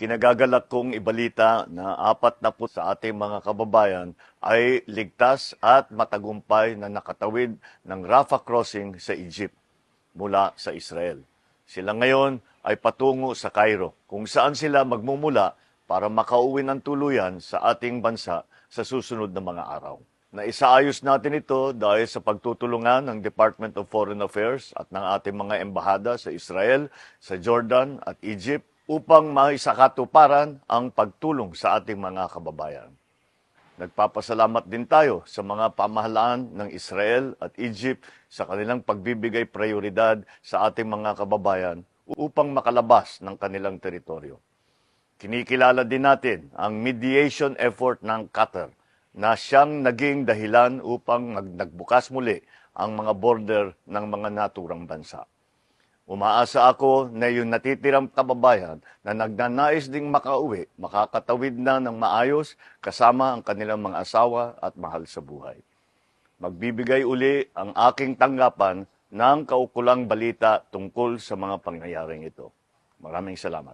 Kinagagalak kong ibalita na apat na po sa ating mga kababayan ay ligtas at matagumpay na nakatawid ng Rafah crossing sa Egypt mula sa Israel. Sila ngayon ay patungo sa Cairo kung saan sila magmumula para makauwi ng tuluyan sa ating bansa sa susunod na mga araw. Naisaayos natin ito dahil sa pagtutulungan ng Department of Foreign Affairs at ng ating mga embahada sa Israel, sa Jordan at Egypt upang maisakatuparan ang pagtulong sa ating mga kababayan. Nagpapasalamat din tayo sa mga pamahalaan ng Israel at Egypt sa kanilang pagbibigay prioridad sa ating mga kababayan upang makalabas ng kanilang teritoryo. Kinikilala din natin ang mediation effort ng Qatar na siyang naging dahilan upang nag- nagbukas muli ang mga border ng mga naturang bansa. Umaasa ako na yung natitirang kababayan na nagnanais ding makauwi, makakatawid na ng maayos kasama ang kanilang mga asawa at mahal sa buhay. Magbibigay uli ang aking tanggapan ng kaukulang balita tungkol sa mga pangyayaring ito. Maraming salamat.